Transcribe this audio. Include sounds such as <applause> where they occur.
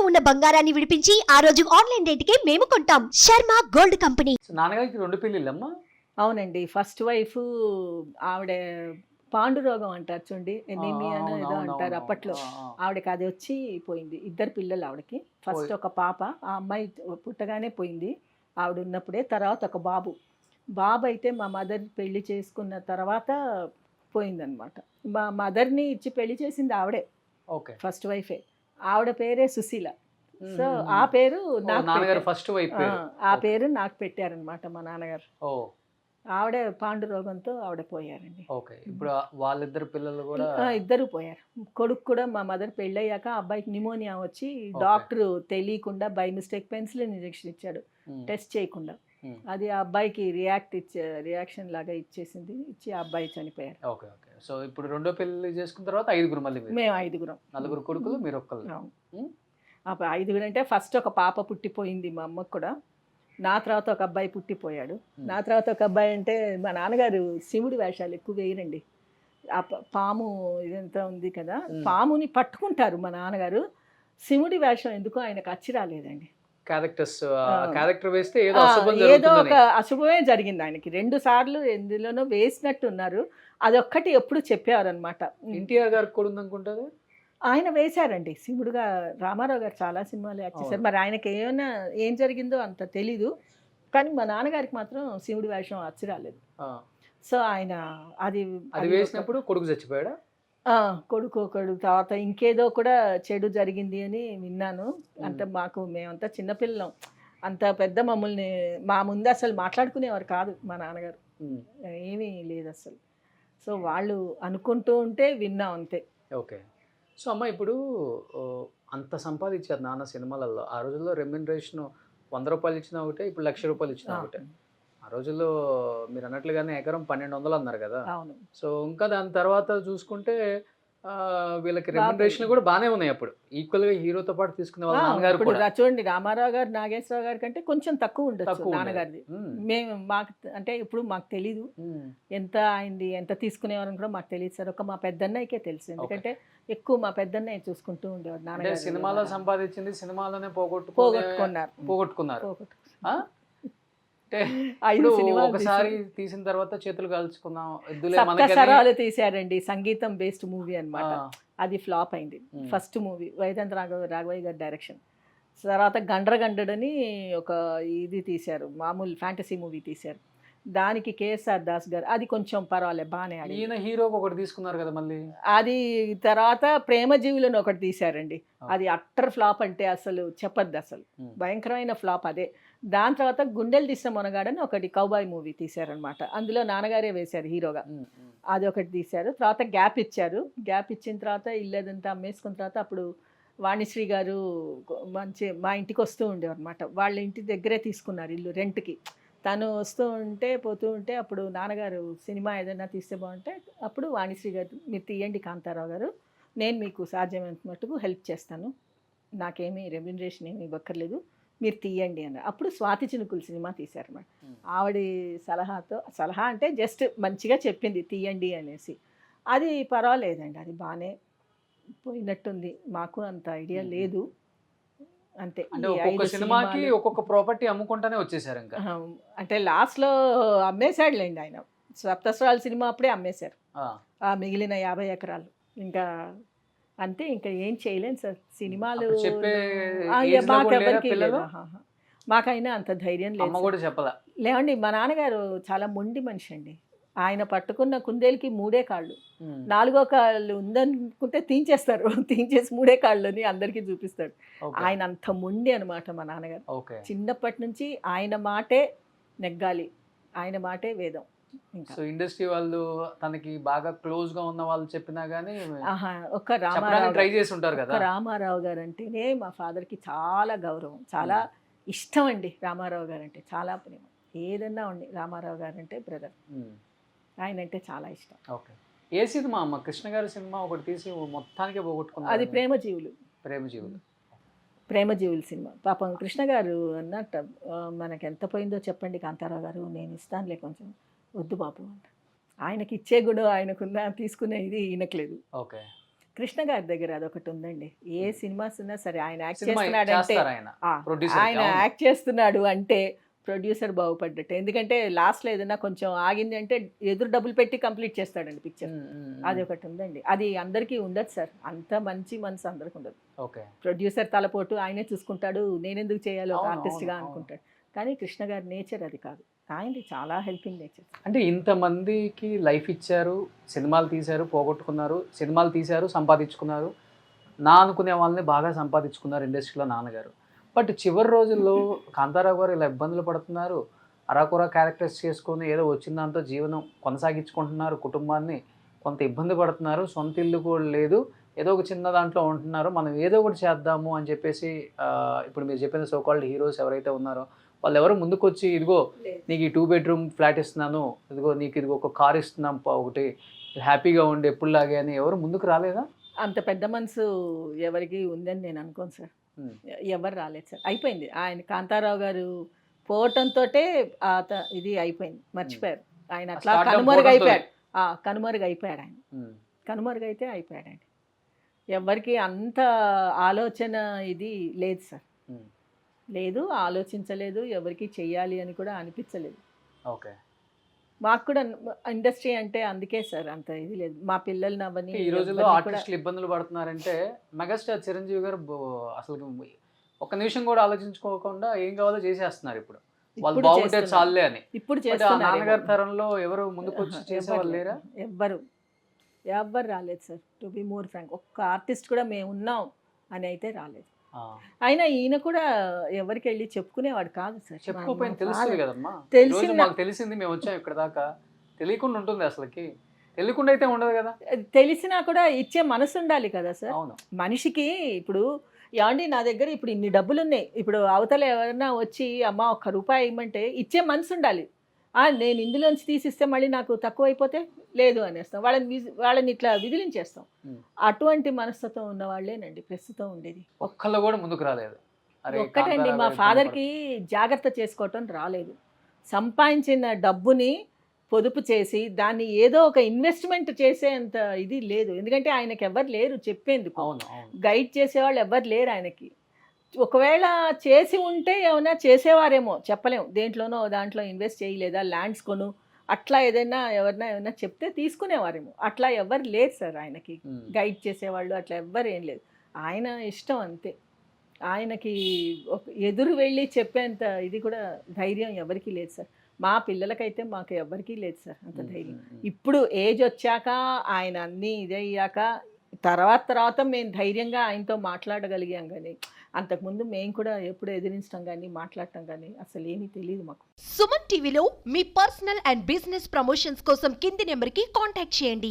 ఇంట్లో ఉన్న బంగారాన్ని విడిపించి ఆ రోజు ఆన్లైన్ రేటుకే మేము కొంటాం. Sharma gold company. నాన్నగారికి రెండు పెళ్ళిళ్ళమ్మా? అవునండి. ఫస్ట్ వైఫ్ ఆవిడ పాండురోగం అంటారు చూడండి ఎనీమియా ఏదో అంటారు. అప్పట్లో. ఆవిడకి అది వచ్చి పోయింది. ఇద్దరు పిల్లలు ఆవిడకి. ఫస్ట్ ఒక పాప ఆ అమ్మాయి పుట్టగానే పోయింది. ఆవిడ ఉన్నప్పుడే తర్వాత ఒక బాబు. బాబు అయితే మా మదర్ పెళ్ళి చేసుకున్న తర్వాత పోయిందనమాట మా మదర్ని ఇచ్చి పెళ్ళి చేసింది ఆవిడే. ఓకే. ఫస్ట్ వైఫే. ఆవిడ పేరే సుశీల. సో. ఆ పేరు నాకు నాన్నగారు. ఫస్ట్ వైపు ఆ, పేరు నాకు పెట్టారనమాట మా నాన్నగారు. ఆవిడే పాండురోగంతో ఆవిడ పోయారండి. ఓకే. ఇప్పుడు వాళ్ళిద్దరు పిల్లలు కూడా ఇద్దరు పోయారు. కొడుకు కూడా మా మదర్ పెళ్ళయ్యాక అబ్బాయికి నిమోనియా వచ్చి డాక్టర్ తెలియకుండా బై మిస్టేక్ పెన్సిలిన్ ఇంజెక్షన్ ఇచ్చాడు. టెస్ట్ చేయకుండా. అది ఆ అబ్బాయికి రియాక్ట్ ఇచ్చే రియాక్షన్ లాగా ఇచ్చేసింది. ఇచ్చి ఆ అబ్బాయి చనిపోయారు. Okay okay. సో ఇప్పుడు రెండో పెళ్ళి చేసుకున్న తర్వాత ఐదుగురు మళ్ళీ మీరు? మేము ఐదుగురం. నలుగురు కొడుకులు మీరు ఒక్కళ్ళు. అవును. ఆ ప- ఐదుగురు అంటే ఫస్ట్ ఒక పాప పుట్టిపోయింది మా అమ్మకు కూడా. నా తర్వాత ఒక అబ్బాయి పుట్టిపోయాడు. నా తర్వాత ఒక అబ్బాయి అంటే మా నాన్నగారు శివుడి వేషాలు ఎక్కువ వేయరండి. ఆ ప- పాము ఇదంతా ఉంది కదా. పాముని పట్టుకుంటారు మా నాన్నగారు. శివుడి వేషం ఎందుకో ఆయనకు అచ్చి రాలేదండి. క్యారెక్టర్స్. క్యారెక్టర్ వేస్తే ఏదో ఒక అశుభమే జరిగింది ఆయనకి. రెండు సార్లు ఎందులోనో వేసినట్టు ఉన్నారు. అదొక్కటి ఎప్పుడు చెప్పారనమాట ఎన్టీఆర్ గారికి కూడా ఉందనుకుంటారు ఆయన వేశారండి. శివుడుగా రామారావు గారు చాలా సినిమాలు యాక్ట్ చేశారు. మరి ఆయనకి ఏమైనా ఏం జరిగిందో అంత తెలీదు. కానీ మా నాన్నగారికి మాత్రం శివుడి వేషం అచ్చి రాలేదు. సో ఆయన అది అది వేసినప్పుడు కొడుకు చచ్చిపోయాడా? కొడుకు ఒకడు తర్వాత ఇంకేదో కూడా చెడు జరిగింది అని విన్నాను. అంటే మాకు మేమంతా చిన్నపిల్లం. అంత పెద్ద మమ్మల్ని మా ముందు అసలు మాట్లాడుకునేవారు కాదు మా నాన్నగారు. ఏమీ లేదు అసలు. సో వాళ్ళు అనుకుంటూ ఉంటే విన్నాం అంతే. ఓకే. సో అమ్మ ఇప్పుడు అంత సంపాదించారు నాన్న సినిమాలలో. ఆ రోజుల్లో రెమ్యునరేషన్ వంద రూపాయలు ఇచ్చిన ఒకటే ఇప్పుడు లక్ష రూపాయలు ఇచ్చిన ఒకటే. రోజుల్లో మీరు అన్నట్లుగానే ఎకరం పన్నెండు వందలు అన్నారు కదా. అవును. సో ఇంకా దాని తర్వాత చూసుకుంటే వీళ్ళకి రెమ్యునరేషన్ కూడా బాగానే ఉన్నాయి అప్పుడు. ఈక్వల్గా హీరోతో పాటు తీసుకునే వాళ్ళ నాన్నగారు కూడా. చూడండి రామారావు గారు నాగేశ్వరరావు గారి కంటే కొంచెం తక్కువ ఉండేది. నాన్నగారిది. మ్మ్. మాకు అంటే ఇప్పుడు మాకు తెలీదు. ఎంత అయింది ఎంత తీసుకునేవారని కూడా మాకు తెలియదు సార్. ఒక మా పెద్దన్నయ్యకే తెలుసు. ఎందుకంటే ఎక్కువ మా పెద్దన్నయ్య చూసుకుంటూ ఉండేవాడు నాన్నగారు. సినిమాలో సంపాదించింది సినిమాలోనే పోగొట్టుకో పోగొట్టుకున్నారు. పోగొట్టుకున్నారు? <laughs> అంటే ఐదు ఒకసారి. తీసిన తర్వాత చేతులు కాల్చుకుందాం. సరాలు తీశారండి. సంగీతం బేస్డ్ మూవీ అన్నమాట. ఆ, అది ఫ్లాప్ అయింది. First movie. వైదంత రాఘవ రాఘవయ్య గారి డైరెక్షన్ తర్వాత గండ్ర గండడని ఒక ఇది తీశారు. మామూలు ఫ్యాంటసీ మూవీ తీశారు. దానికి కేఎస్ఆర్ దాస్ గారు. అది కొంచెం పర్వాలేదు బాగానే ఆడింది. ఈయన హీరోకి ఒకటి తీసుకున్నారు కదా మళ్ళీ? అది తర్వాత ప్రేమ జీవులను ఒకటి తీశారండి. అది అట్టర్ ఫ్లాప్ అంటే అసలు చెప్పద్దు అసలు. భయంకరమైన ఫ్లాప్ అదే. దాని తర్వాత గుండెలు తీసిన మొనగాడని ఒకటి కౌబాయ్ మూవీ తీశారనమాట అందులో నాన్నగారే వేశారు హీరోగా. అది ఒకటి తీశారు. తర్వాత గ్యాప్ ఇచ్చారు. గ్యాప్ ఇచ్చిన తర్వాత ఇల్లేదంతా అమ్మేసుకున్న తర్వాత అప్పుడు వాణిశ్రీ గారు మంచి మా ఇంటికి వస్తూ ఉండేవారు అనమాట వాళ్ళ ఇంటి దగ్గరే తీసుకున్నారు ఇల్లు రెంట్కి. తను వస్తూ ఉంటే పోతూ ఉంటే అప్పుడు నాన్నగారు సినిమా ఏదైనా తీస్తే బాగుంటే అప్పుడు వాణిశ్రీ గారు మీరు తీయండి కాంతారావు గారు. నేను మీకు సాధ్యమైనంత మటుకు హెల్ప్ చేస్తాను. నాకేమీ రెమ్యునరేషన్ ఏమీ ఇవ్వక్కర్లేదు. మీరు తీయండి అన్నారు. అప్పుడు స్వాతి చినుకులు సినిమా తీశారన్నమాట. ఆవిడ సలహాతో సలహా అంటే జస్ట్ మంచిగా చెప్పింది తీయండి అనేసి. అది పర్వాలేదండి. అది బాగానే పోయినట్టుంది. మాకు అంత ఐడియా. లేదు. అంతే. అంటే ఒక్కొక్క సినిమాకి ఒక్కొక్క ప్రాపర్టీ అమ్ముకుంటానే వచ్చేసారు ఇంకా. అంటే లాస్ట్లో అమ్మేశాడులేండి ఆయన. సప్తస్వరాల సినిమా అప్పుడే అమ్మేశారు. ఆ, మిగిలిన యాభై ఎకరాలు. ఇంకా అంతే ఇంకా ఏం చేయలేం సార్. సినిమాలు. మాకైనా అంత ధైర్యం లేదు లేవండి మా నాన్నగారు చాలా మొండి మనిషి అండి. ఆయన పట్టుకున్న కుందేలుకి మూడే కాళ్ళు. నాలుగో కాళ్ళు ఉందనుకుంటే తీంచేస్తారు. <laughs> తీంచేసి మూడే కాళ్ళని అందరికీ చూపిస్తాడు. ఆయన అంత మొండి అనమాట మా నాన్నగారు. చిన్నప్పటి నుంచి ఆయన మాటే నెగ్గాలి. ఆయన మాటే వేదం సో ఇండస్ట్రీ వాళ్ళు తనకి బాగా క్లోజ్గా ఉన్న వాళ్ళు చెప్పినా గానీ రామారావు ట్రై చేసి ఉంటారు కదా. రామారావు గారు అంటేనే మా ఫాదర్కి చాలా గౌరవం. చాలా ఇష్టం అండి రామారావు గారు అంటే చాలా ప్రేమ. ఏదన్నా ఉండి రామారావు గారు అంటే బ్రదర్ ఆయన అంటే చాలా ఇష్టం. ఓకే. ఏ సినిమా అమ్మ? కృష్ణ గారి సినిమా ఒకటి తీసి మొత్తానికే పోగొట్టుకున్నారు అది ప్రేమ జీవులు ప్రేమ జీవులు ప్రేమ జీవుల సినిమా. పాపం కృష్ణ గారు అన్నట్ట "ఆ, మనకి ఎంత పోయిందో చెప్పండి కాంతారావు గారు నేను ఇస్తానులే కొంచెం. వద్దు బాబు అంట ఆయనకి ఇచ్చే గుణం ఆయనకున్న తీసుకునే ఇది ఈయనకు లేదు ఓకే. కృష్ణ గారి దగ్గర అదొకటి ఉందండి. ఏ సినిమాస్ ఉన్నా సరే ఆయన యాక్ట్ చేస్తున్నాడు అంటే ఆయన. యాక్ట్ చేస్తున్నాడు అంటే ప్రొడ్యూసర్ బాగుపడ్డట్టు. ఎందుకంటే లాస్ట్లో ఏదైనా కొంచెం ఆగింది అంటే ఎదురు డబ్బులు పెట్టి కంప్లీట్ చేస్తాడండి పిక్చర్. అది ఒకటి ఉందండి. అది అందరికీ ఉండదు సార్. అంత మంచి మనసు అందరికి ఉండదు. ఓకే. ప్రొడ్యూసర్ తలపోటు ఆయనే చూసుకుంటాడు నేనెందుకు చేయాలి ఒక ఆర్టిస్ట్గా అనుకుంటాడు. కానీ కృష్ణ గారి నేచర్ అది కాదు. ఆయనది చాలా హెల్పింగ్ నేచర్. అంటే ఇంతమందికి లైఫ్ ఇచ్చారు సినిమాలు తీశారు పోగొట్టుకున్నారు సినిమాలు తీశారు సంపాదించుకున్నారు. నా అనుకునే వాళ్ళని బాగా సంపాదించుకున్నారు ఇండస్ట్రీలో నాన్నగారు. బట్ చివరి రోజుల్లో కాంతారావు గారు ఇలా ఇబ్బందులు పడుతున్నారు అరాకురా క్యారెక్టర్స్ చేసుకొని ఏదో వచ్చిన దాంతో జీవనం కొనసాగించుకుంటున్నారు కుటుంబాన్ని కొంత ఇబ్బంది పడుతున్నారు సొంత ఇల్లు కూడా లేదు ఏదో ఒక చిన్న దాంట్లో ఉంటున్నారు మనం ఏదో ఒకటి చేద్దాము అని చెప్పేసి ఇప్పుడు మీరు చెప్పిన సోకాల్డ్ హీరోస్ ఎవరైతే ఉన్నారో వాళ్ళు ఎవరు ముందుకు వచ్చి ఇదిగో నీకు ఈ టూ బెడ్రూమ్ ఫ్లాట్ ఇస్తున్నాను ఇదిగో నీకు ఇదిగో ఒక కార్ ఇస్తున్నాం పా ఒకటి హ్యాపీగా ఉండి ఎప్పుడులాగే అని ఎవరు ముందుకు రాలేదా? అంత పెద్ద మనసు ఎవరికి ఉందని నేను అనుకోను సార్. ఎవరు రాలేదు సార్. అయిపోయింది. ఆయన కాంతారావు గారు పోవటంతో ఇది అయిపోయింది. మర్చిపోయారు. ఆయన అట్లా Stardom కనుమరుగు పోవటంతోనే. అయిపోయాడు. ఆ, కనుమరుగు అయిపోయాడు ఆయన. ఎవరికి అంత ఆలోచన ఇది లేదు సార్. లేదు ఆలోచించలేదు ఎవరికి చెయ్యాలి అని కూడా అనిపించలేదు. ఓకే. మాకు కూడా ఇండస్ట్రీ అంటే అందుకే సార్ అంత ఇది లేదు. మా పిల్లల్ని అవన్నీ ఈ రోజుల్లో ఆర్టిస్టులు ఇబ్బందులు పడుతున్నారంటే మెగాస్టార్ చిరంజీవి గారు అసలు ఒక్క నిమిషం కూడా ఆలోచించుకోకుండా ఏం కావాలో చేసేస్తున్నారు ఇప్పుడు. వాళ్ళు బాగుంటే. చాలే అని. ఇప్పుడు నాన్నగారి తరంలో ఎవరు ముందుకు వచ్చి చేసేవాళ్ళు లేరా? ఎవ్వరు. ఎవ్వరు రాలేదు sir. To be more frank. ఒక్క ఆర్టిస్ట్ కూడా మేము ఉన్నాం అని అయితే రాలేదు. అయినా ఈయన కూడా ఎవరికి వెళ్ళి చెప్పుకునేవాడు కాదు సార్. చెప్పుకోపోయిన తెలుస్తుంది కదమ్మా. రోజు మాకు తెలిసింది మేము వచ్చాం ఇక్కడ దాకా. తెలియకుండా ఉంటుంది అసలుకి. తెలియకుండా అయితే ఉండదు కదా. తెలిసినా కూడా ఇచ్చే మనసు ఉండాలి కదా సార్. మనిషికి ఇప్పుడు ఏమండి నా దగ్గర ఇప్పుడు ఇన్ని డబ్బులు ఉన్నాయి ఇప్పుడు అవతల ఎవరైనా వచ్చి అమ్మ ఒక్క రూపాయి ఇవ్వమంటే ఇచ్చే మనసు ఉండాలి. నేను ఇందులోంచి తీసిస్తే మళ్ళీ నాకు తక్కువ అయిపోతే లేదు అనేస్తాం. వాళ్ళని వాళ్ళని ఇట్లా విదిలించేస్తాం. అటువంటి మనస్తత్వం ఉన్న వాళ్ళేనండి ప్రస్తుతం ఉండేది. ఒక్కళ్ళు కూడా ముందుకు రాలేదు. ఒక్కటండి మా ఫాదర్కి జాగ్రత్త చేసుకోవటం రాలేదు. సంపాదించిన డబ్బుని పొదుపు చేసి దాన్ని ఏదో ఒక ఇన్వెస్ట్మెంట్ చేసేంత ఇది లేదు. ఎందుకంటే ఆయనకి ఎవరు లేరు చెప్పేందుకు. గైడ్ చేసేవాళ్ళు ఎవరు లేరు ఆయనకి. ఒకవేళ చేసి ఉంటే ఏమైనా చేసేవారేమో చెప్పలేం. దేంట్లోనో దాంట్లో ఇన్వెస్ట్ చేయలేదా ల్యాండ్స్ కొను అట్లా ఏదైనా ఎవరైనా ఏమైనా చెప్తే తీసుకునేవారేమో. అట్లా ఎవరు లేరు సార్ ఆయనకి. గైడ్ చేసేవాళ్ళు అట్లా ఎవ్వరు ఏం లేదు. ఆయన ఇష్టం అంతే. ఆయనకి ఒక ఎదురు వెళ్ళి చెప్పేంత ఇది కూడా ధైర్యం ఎవరికీ లేదు సార్. మా పిల్లలకైతే మాకు ఎవరికీ లేదు సార్ అంత ధైర్యం. ఇప్పుడు ఏజ్ వచ్చాక ఆయన అన్నీ ఇదయ్యాక తర్వాత తర్వాత మేము ధైర్యంగా ఆయనతో మాట్లాడగలిగాం కానీ అంతకుముందు మేము కూడా ఎప్పుడు ఎదిరించడం కానీ మాట్లాడటం కానీ అసలు ఏమీ తెలియదు మాకు. సుమన్ టీవీలో మీ పర్సనల్ అండ్ బిజినెస్ ప్రమోషన్స్ కోసం కింది నెంబర్కి కాంటాక్ట్ చేయండి.